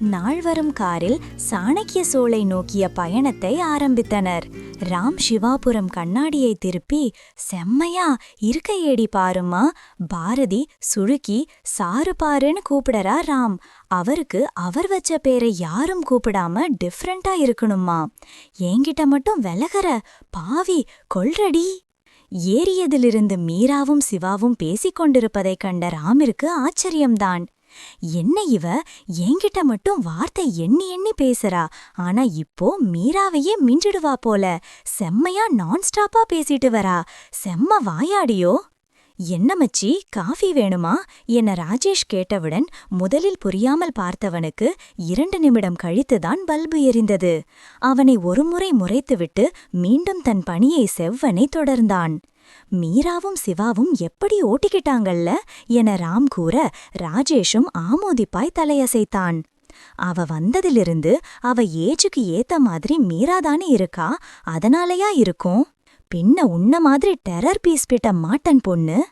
நால்வரும் காரில் சாணக்கிய சோலை நோக்கிய பயணத்தை ஆரம்பித்தனர். ராம் சிவாபுரம் கண்ணாடியை திருப்பி செம்மையா இருக்கையேடி பாருமா பாரதி சுழுக்கி சாரு பாருன்னு கூப்பிடறா ராம். அவருக்கு அவர் வச்ச பேரை யாரும் கூப்பிடாம டிஃப்ரெண்டா இருக்கணுமா என்கிட்ட மட்டும் விலகற பாவி கொள்றடி ஏறியதிலிருந்து மீராவும் சிவாவும் பேசிக் கொண்டிருப்பதைக் கண்ட ராமிற்கு ஆச்சரியம்தான். என்ன இவ? என்கிட்ட மட்டும் வார்த்தை எண்ணி எண்ணி பேசுறா. ஆனா இப்போ மீராவையே மிஞ்சிடுவா போல. செம்மையா நான்ஸ்டாப்பா பேசிட்டு வரா. செம்ம வாயாடியோ? என்ன மச்சி காஃபி வேணுமா? என ராஜேஷ் கேட்டவுடன் முதலில் புரியாமல் பார்த்தவனுக்கு இரண்டு நிமிடம் கழித்துதான் பல்பு எரிந்தது. அவனை ஒருமுறை முறைத்துவிட்டு மீண்டும் தன் பணியை செவ்வனை தொடர்ந்தான். மீராவும் சிவாவும் எப்படி ஓட்டிக்கிட்டாங்கல்ல? என ராம் கூற ராஜேஷும் ஆமோதிப்பாய் தலையசைத்தான். அவ வந்ததிலிருந்து அவ ஏஜுக்கு ஏத்த மாதிரி மீராதானே இருக்கா? அதனாலயா இருக்கும்? பின்ன உன்ன மாதிரி டெரர் பீஸ் பிட்ட மாட்டன் பொண்ணு?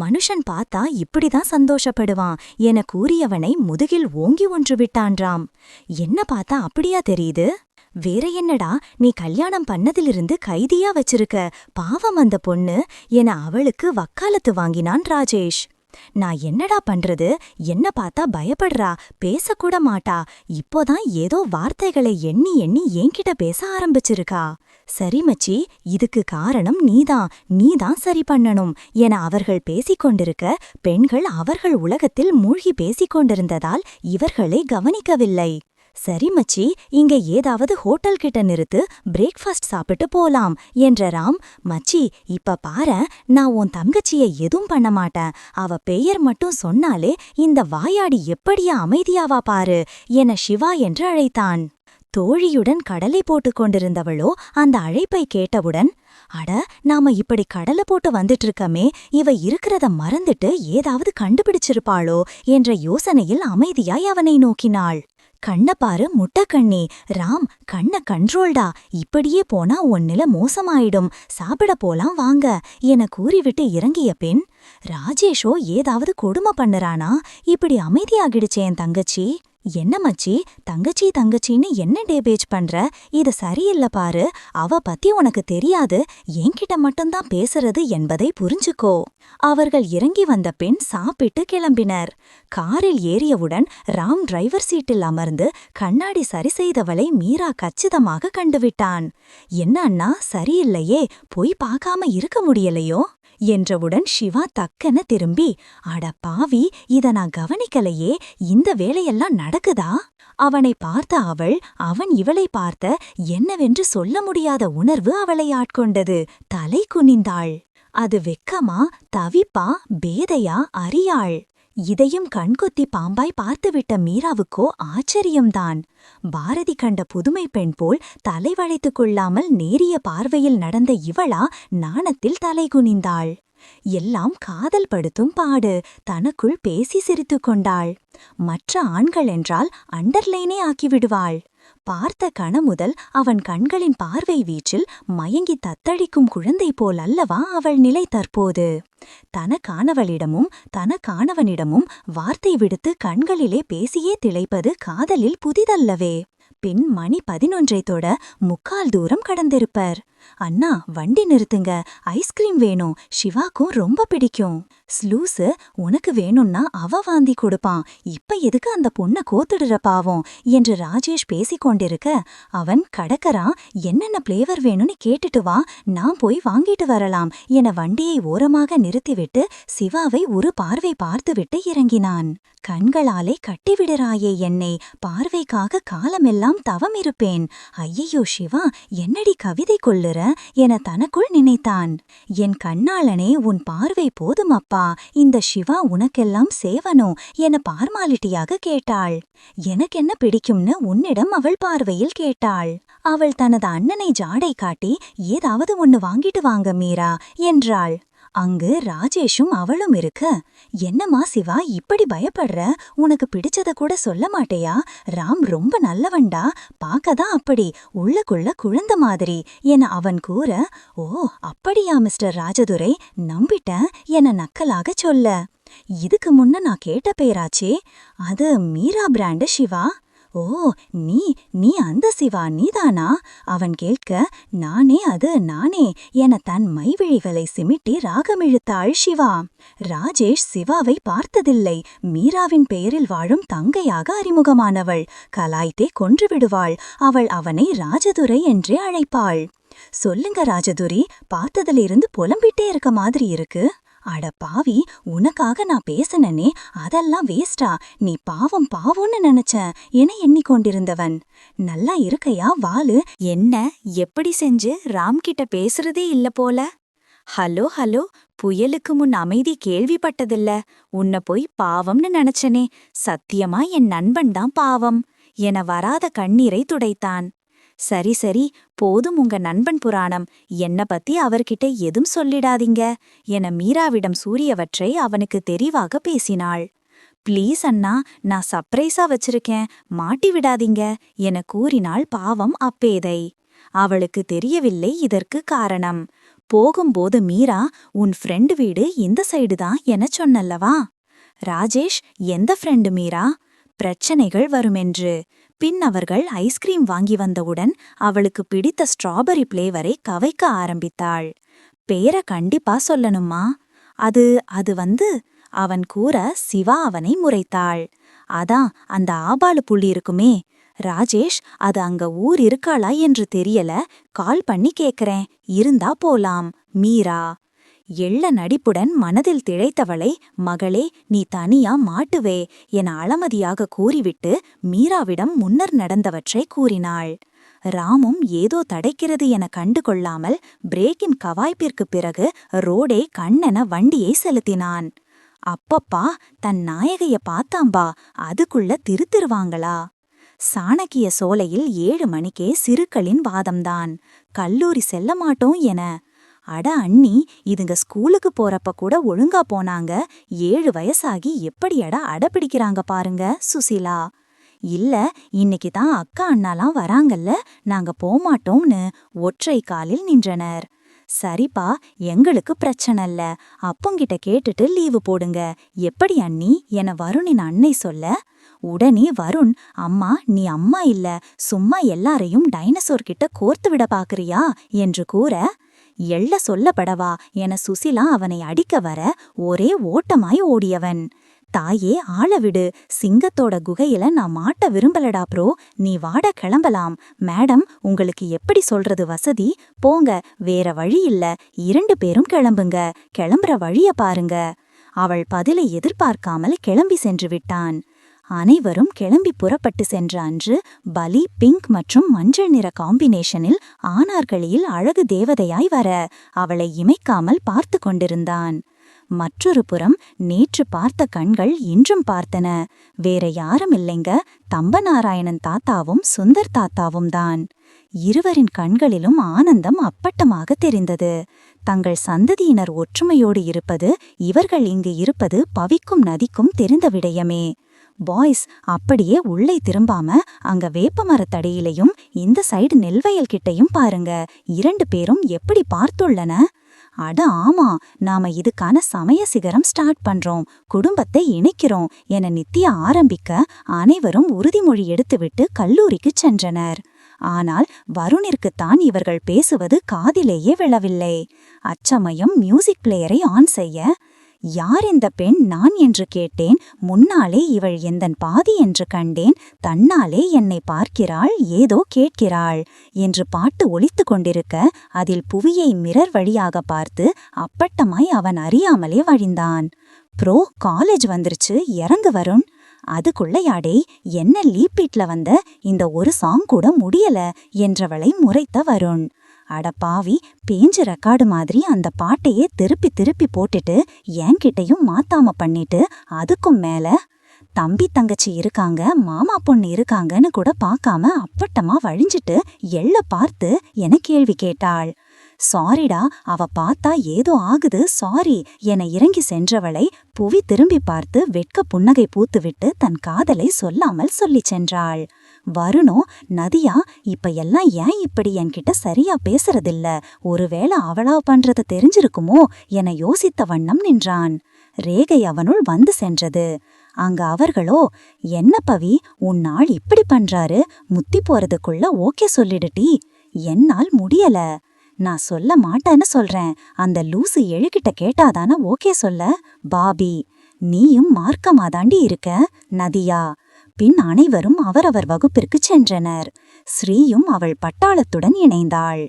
மனுஷன் பார்த்தா இப்படிதான் சந்தோஷப்படுவான் என கூறியவனை முதுகில் ஓங்கி ஒன்று விட்டான்றாம். என்ன பார்த்தா அப்படியா தெரியுது? வேற என்னடா நீ கல்யாணம் பண்ணதிலிருந்து கைதியா வச்சிருக்க பாவம் அந்த பொண்ணு என அவளுக்கு வக்காலத்து வாங்கினான் ராஜேஷ். நான் என்னடா பண்றது என்ன பார்த்தா பயப்படுறா பேசக்கூட மாட்டா இப்போதான் ஏதோ வார்த்தைகளை எண்ணி எண்ணி என்கிட்ட பேச ஆரம்பிச்சிருக்கா. சரி மச்சி இதுக்கு காரணம் நீதான் நீதான் சரி பண்ணணும் என அவர்கள் பேசிக் கொண்டிருக்க பெண்கள் அவர்கள் உலகத்தில் மூழ்கி பேசிக்கொண்டிருந்ததால் இவர்களை கவனிக்கவில்லை. சரி மச்சி இங்க ஏதாவது ஹோட்டல் கிட்ட நிறுத்து பிரேக்ஃபாஸ்ட் சாப்பிட்டு போலாம் என்ற ராம் மச்சி இப்ப பாரு நான் உன் தங்கச்சிய எதுவும் பண்ண மாட்டேன். அவ பெயர் மட்டும் சொன்னாலே இந்த வாயாடி எப்படியா அமைதியாவா பாரு என சிவா என்று அழைத்தான். தோழியுடன் கடலை போட்டுக் கொண்டிருந்தவளோ அந்த அழைப்பை கேட்டவுடன் அட நாம இப்படி கடலை போட்டு வந்துட்டு இருக்கமே இவ இருக்கிறத மறந்துட்டு ஏதாவது கண்டுபிடிச்சிருப்பாளோ என்ற யோசனையில் அமைதியாய் அவனை நோக்கினாள். கண்ண பாரு முட்டக்கண்ணி ராம் கண்ண கண்ட்ரோல்டா இப்படியே போனா உன் மோசமாயிடும் சாப்பிட போலாம் வாங்க என கூறிவிட்டு இறங்கிய பெண் ராஜேஷோ ஏதாவது கொடுமை பண்ணுறானா? இப்படி அமைதியாகிடுச்சே என் தங்கச்சி. என்ன மச்சி தங்கச்சி தங்கச்சின்னு என்ன டேபேஜ் பண்ற? இது சரியில்ல பாரு. அவ பத்தி உனக்கு தெரியாது. என்கிட்ட மட்டும்தான் பேசுறது என்பதை புரிஞ்சுக்கோ. அவர்கள் இறங்கி வந்த பெண் சாப்பிட்டு கிளம்பினர். காரில் ஏறியவுடன் ராம் டிரைவர் சீட்டில் அமர்ந்து கண்ணாடி சரி செய்தவளை மீரா கச்சிதமாக கண்டுவிட்டான். என்ன அண்ணா சரியில்லையே. போய் பார்க்காம இருக்க முடியலையோ? என்றவுடன் சிவா தக்கன திரும்பி அட பாவி இத நான் கவனிக்கலையே இந்த வேலையெல்லாம் நடக்குதா? அவனை பார்த்த அவள் அவன் இவளை பார்த்த என்னவென்று சொல்ல முடியாத உணர்வு அவளை ஆட்கொண்டது. தலை குனிந்தாள். அது வெக்கமா தவிப்பா பேதையா அறியாள் இதையும் கண்கொத்தி பாம்பாய் பார்த்துவிட்ட மீராவுக்கோ ஆச்சரியம்தான். பாரதி கண்ட புதுமை பெண் போல் தலை வளைத்துக் கொள்ளாமல் நேரிய பார்வையில் நடந்த இவளா நாணத்தில் தலைகுனிந்தாள் எல்லாம் காதல் படுத்தும் பாடு தனக்குள் பேசி சிரித்துக் கொண்டாள். மற்ற ஆண்கள் என்றால் அண்டர்லைனே ஆக்கிவிடுவாள். பார்த்த கணமுதல் அவன் கண்களின் பார்வை வீச்சில் மயங்கி தத்தளிக்கும் குழந்தை போல் அல்லவா அவள் நிலை தற்போது. தனக்கானவளிடமும் தனக்கானவனிடமும் வார்த்தை விடுத்து கண்களிலே பேசியே திளைப்பது காதலில் புதிதல்லவே. பின் மணி பதினொன்றை தொட முக்கால் தூரம் கடந்திருப்பர். அண்ணா வண்டி நிறுத்துங்க. ஐஸ்கிரீம் வேணும். சிவாக்கும் ரொம்ப பிடிக்கும். ஸ்லூசு உனக்கு வேணும்னா அவ வாந்தி கொடுப்பான். இப்ப எதுக்கு அந்த பொண்ண கோத்துடுற பாவம்? என்று ராஜேஷ் பேசிக் கொண்டிருக்க அவன் கடக்கறான். என்னென்ன பிளேவர் வேணும்னு கேட்டுட்டு வா. நான் போய் வாங்கிட்டு வரலாம். என வண்டியை ஓரமாக நிறுத்திவிட்டு சிவாவை ஒரு பார்வை பார்த்துவிட்டு இறங்கினான். கண்களாலே கட்டிவிடுறாயே என்னை. பார்வைக்காக காலமெல்லாம் தவம் இருப்பேன். ஐயையோ சிவா என்னடி கவிதை கொள்ளுற? என தனக்குள் நினைத்தான். என் கண்ணாளனே உன் பார்வை போதும் அப்பா இந்த சிவா உனக்கெல்லாம் சேவனோ? என பார்மாலிட்டியாக கேட்டாள். எனக்கென்ன பிடிக்கும்னு உன்னிடம் அவள் பார்வையில் கேட்டாள். அவள் தனது அண்ணனை ஜாடை காட்டி ஏதாவது ஒன்னு வாங்கிட்டு வாங்க மீரா என்றாள். அங்கு ராஜேஷும் அவளும் இருக்க. என்னம்மா சிவா இப்படி பயப்படுற? உனக்கு பிடிச்சத கூட சொல்ல மாட்டேயா? ராம் ரொம்ப நல்லவன்டா. பார்க்கதான் அப்படி. உள்ளக்குள்ள குழந்த மாதிரி. என அவன் கூற ஓ அப்படியா மிஸ்டர் ராஜதுரை? நம்பிட்டேன். என நக்கலாகச் சொல்ல. இதுக்கு முன்ன நான் கேட்ட பெயராச்சே அது மீரா பிராண்டு சிவா? ஓ நீ நீ அந்த சிவா நீதானா? அவன் கேட்க நானே அது நானே. என தன் மைவிழிகளை சிமிட்டி ராகமிழுத்தாள் சிவா ராஜேஷ் சிவாவை பார்த்ததில்லை. மீராவின் பெயரில் வாழும் தங்கையாக அறிமுகமானவள். கலாய்த்தே கொன்று விடுவாள் அவள் அவனை ராஜதுரை என்றே அழைப்பாள். சொல்லுங்க ராஜதுரி பார்த்ததிலிருந்து புலம்பிட்டே இருக்க மாதிரி இருக்கு. அட பாவி உனக்காக நான் பேசினனே அதெல்லாம் வேஸ்டா நீ பாவம் பாவம்னு நினைச்சேன் என எண்ணிக்கொண்டிருந்தவன். நல்லா இருக்கையா வாலு. என்ன எப்படி செஞ்சு ராம் கிட்ட பேசுறதே இல்ல போல? ஹலோ ஹலோ புயலுக்கு முன் அமைதி கேள்விப்பட்டதில்ல. உன்னை போய் பாவம்னு நினைச்சனே. சத்தியமா என் நண்பன் தான் பாவம். என வராத கண்ணீரை துடைத்தான். சரி சரி போதும் உங்க நண்பன் புராணம். என்ன பத்தி அவர்கிட்ட எதும் சொல்லிடாதீங்க. என மீராவிடம் சூரியவற்றை அவனுக்கு தெரிவாக பேசினாள். ப்ளீஸ் அண்ணா நான் சர்ப்ரைஸா வச்சிருக்கேன். மாட்டி விடாதீங்க என கூறினாள் பாவம் அப்பேதை. அவளுக்கு தெரியவில்லை இதற்கு காரணம். போகும்போது மீரா உன் ஃப்ரெண்டு வீடு இந்த சைடு தான் என சொன்னல்லவா? ராஜேஷ் எந்த ஃப்ரெண்டு மீரா? பிரச்சனைகள் வருமென்று. பின் அவர்கள் ஐஸ்கிரீம் வாங்கி வந்தவுடன் அவளுக்கு பிடித்த ஸ்ட்ராபெரி பிளேவரை கவைக்க ஆரம்பித்தாள். பேர கண்டிப்பா சொல்லணுமா அது அது வந்து அவன் கூற சிவா அவனை முறைத்தாள். அதான் அந்த ஆபாலு புள்ளி இருக்குமே. ராஜேஷ் அது அங்க ஊர் இருக்காளா என்று தெரியல. கால் பண்ணி கேக்குறேன். இருந்தா போலாம். மீரா எள்ள நடிப்புடன் மனதில் திளைத்தவளை மகளே நீ தனியா மாட்டுவே என அளமதியாக கூறிவிட்டு மீராவிடம் முன்னர் நடந்தவற்றை கூறினாள். ராமும் ஏதோ தடைக்கிறது என கண்டு கொள்ளாமல் பிரேக்கின் கவாய்ப்பிற்குப் பிறகு ரோடே கண்ணென வண்டியை செலுத்தினான். அப்பப்பா தன் நாயகைய பார்த்தாம்பா அதுக்குள்ள திருத்திருவாங்களா சாணக்கிய சோலையில் ஏழு மணிக்கே சிறுக்களின் வாதம்தான். கல்லூரி செல்ல மாட்டோம் என அட அண்ணி இதுங்க ஸ்கூலுக்கு போறப்ப கூட ஒழுங்கா போனாங்க. ஏழு வயசாகி எப்படியடா அடப்பிடிக்கிறாங்க பாருங்க சுசிலா. இல்ல இன்னைக்கு தான் அக்கா அண்ணாலாம் வராங்கல்ல நாங்க போமாட்டோம்னு ஒற்றை காலில் நின்றனர். சரிப்பா எங்களுக்கு பிரச்சனை இல்ல. அப்பங்கிட்ட கேட்டுட்டு லீவு போடுங்க. எப்படி அண்ணி என வருணின் அன்னை சொல்ல? உடனே வருண் அம்மா நீ அம்மா இல்ல சும்மா எல்லாரையும் டைனசோர் கிட்ட கோர்த்து விட பாக்குறியா? என்று கூற எள்ள சொல்லப்படவா என சுசிலா அவனை அடிக்க வர ஒரே ஓட்டமாய் ஓடியவன். தாயே ஆளவிடு சிங்கத்தோட குகையில நான் மாட்ட விரும்பலடா ப்ரோ. நீ வாட கிளம்பலாம். மேடம் உங்களுக்கு எப்படி சொல்றது வசதி? போங்க. வேற வழி இல்ல. இரண்டு பேரும் கிளம்புங்க. கிளம்புற வழிய பாருங்க. அவள் பதிலை எதிர்பார்க்காமல் கிளம்பி சென்று விட்டான். அனைவரும் கிளம்பி புறப்பட்டு சென்ற அன்று பலி பிங்க் மற்றும் மஞ்சள் நிற காம்பினேஷனில் ஆனார்களியில் அழகு தேவதையாய் வர அவளை இமைக்காமல் பார்த்து கொண்டிருந்தான். மற்றொரு புறம் நேற்று பார்த்த கண்கள் இன்றும் பார்த்தன. வேற யாரும் இல்லைங்க தம்பநாராயணன் தாத்தாவும் சுந்தர் தாத்தாவும் தான். இருவரின் கண்களிலும் ஆனந்தம் அப்பட்டமாக தெரிந்தது. தங்கள் சந்ததியினர் ஒற்றுமையோடு இருப்பது இவர்கள் இங்கு இருப்பது பவிக்கும் நதிக்கும் தெரிந்த விடயமே. பாய்ஸ் அப்படியே உள்ளே திரும்பாம அங்க வேப்ப மரத்தடியிலையும் இந்த சைடு நெல்வயல் கிட்டையும் பாருங்க. இரண்டு பேரும் எப்படி பார்த்துள்ளன? அட ஆமா நாம இதுக்கான சமய சிகரம் ஸ்டார்ட் பண்றோம். குடும்பத்தை இணைக்கிறோம் என நித்தியா ஆரம்பிக்க அனைவரும் உறுதிமொழி எடுத்துவிட்டு கல்லூரிக்கு சென்றனர். ஆனால் வருணிற்குத்தான் இவர்கள் பேசுவது காதிலேயே விழவில்லை. அச்சமயம் மியூசிக் பிளேயரை ஆன் செய்ய யார் இந்த பெண் நான் என்று கேட்டேன். முன்னாலே இவள் எந்தன் பாதி என்று கண்டேன். தன்னாலே என்னை பார்க்கிறாள் ஏதோ கேட்கிறாள் என்று பாட்டு ஒழித்து கொண்டிருக்க அதில் புவியை மிரர் வழியாக பார்த்து அப்பட்டமாய் அவன் அறியாமலே வழிந்தான். ப்ரோ காலேஜ் வந்துருச்சு இறங்கு வருண். அதுக்குள்ளையாடே என்ன லீப்பீட்ல வந்த இந்த ஒரு சாங் கூட முடியல என்றவளை முறைத்த வருண். அட பாவி பேஞ்ச ரெக்கார்டு மாதிரி அந்த பாட்டையே திருப்பி திருப்பி போட்டுட்டு என்கிட்டயும் மாத்தாம பண்ணிட்டு அதுக்கும் மேல தம்பி தங்கச்சி இருக்காங்க மாமா பொண்ணு இருக்காங்கன்னு கூட பார்க்காம அப்பட்டமா வழிஞ்சிட்டு எள்ள பார்த்து என கேள்வி கேட்டாள். சாரிடா அவ பார்த்தா ஏதோ ஆகுது சாரி என இறங்கி சென்றவளை புவி திரும்பி பார்த்து வெட்க புன்னகை பூத்துவிட்டு தன் காதலை சொல்லாமல் சொல்லிச் சென்றாள். வருணோ நதியா இப்ப எல்லாம் ஏன் இப்படி என்கிட்ட சரியா பேசுறதில்ல? ஒருவேளை அவளா பண்றது தெரிஞ்சிருக்குமோ? என யோசித்த வண்ணம் நின்றான். ரேகை அவனுள் வந்து சென்றது. அங்க அவர்களோ என்ன பவி உன் நாள் இப்படி பண்றாரு? முத்தி போறதுக்குள்ள ஓகே சொல்லிடுடி என்னால் முடியல. நான் சொல்ல மாட்டேன்னு சொல்றேன். அந்த லூசு எழுகிட்ட கேட்டாதானே ஓகே சொல்ல? பாபி நீயும் மார்க்கமாதாண்டி இருக்க? நதியா பின் அனைவரும் அவரவர் வகுப்பிற்கு சென்றனர். ஸ்ரீயும் அவள் பட்டாளத்துடன் இணைந்தாள்.